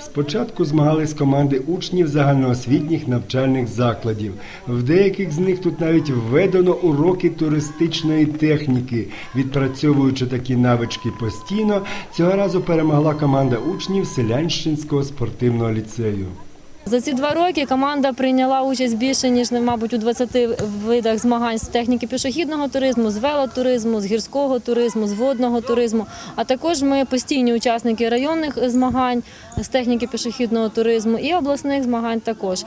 Спочатку змагались команди учнів загальноосвітніх навчальних закладів. В деяких з них тут навіть введено уроки туристичної техніки. Відпрацьовуючи такі навички постійно, цього разу перемогла команда учнів Селянщинського спортивного ліцею. За ці два роки команда прийняла участь більше ніж, мабуть, у 20 видах змагань з техніки пішохідного туризму, з велотуризму, з гірського туризму, з водного туризму. А також ми постійні учасники районних змагань з техніки пішохідного туризму і обласних змагань також.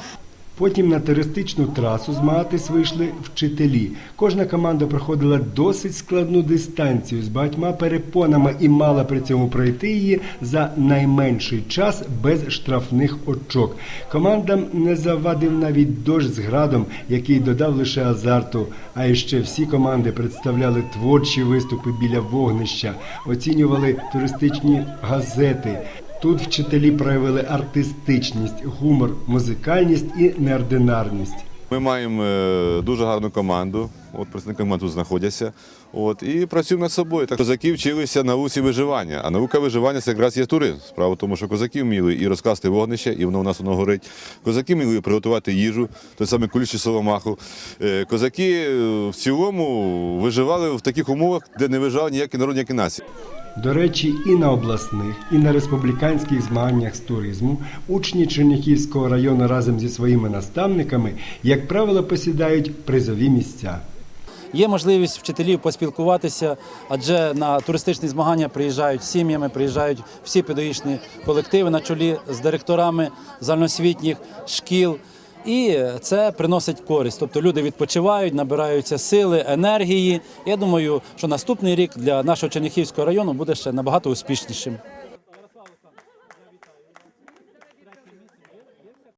Потім на туристичну трасу змагатись вийшли вчителі. Кожна команда проходила досить складну дистанцію з багатьма перепонами і мала при цьому пройти її за найменший час без штрафних очок. Командам не завадив навіть дощ з градом, який додав лише азарту. А іще всі команди представляли творчі виступи біля вогнища, оцінювали туристичні газети. Тут вчителі проявили артистичність, гумор, музикальність і неординарність. Ми маємо е, дуже гарну команду. От представники тут знаходяться. От, і працюємо над собою. Так козаки вчилися науці виживання. А наука виживання це якраз є туризм. Справа в тому, що козаки вміли і розкласти вогнище, і воно у нас воно горить. Козаки вміли приготувати їжу, той самий куліші соломаху. Е, Козаки е, в цілому виживали в таких умовах, де не виживав ніякий народ, ніякі нації. До речі, і на обласних, і на республіканських змаганнях з туризму учні Черняхівського району разом зі своїми наставниками, як правило, посідають призові місця. Є можливість вчителів поспілкуватися, адже на туристичні змагання приїжджають сім'ями, приїжджають всі педагогічні колективи на чолі з директорами загальноосвітніх шкіл. І це приносить користь. Тобто люди відпочивають, набираються сили, енергії. Я думаю, що наступний рік для нашого Черняхівського району буде ще набагато успішнішим.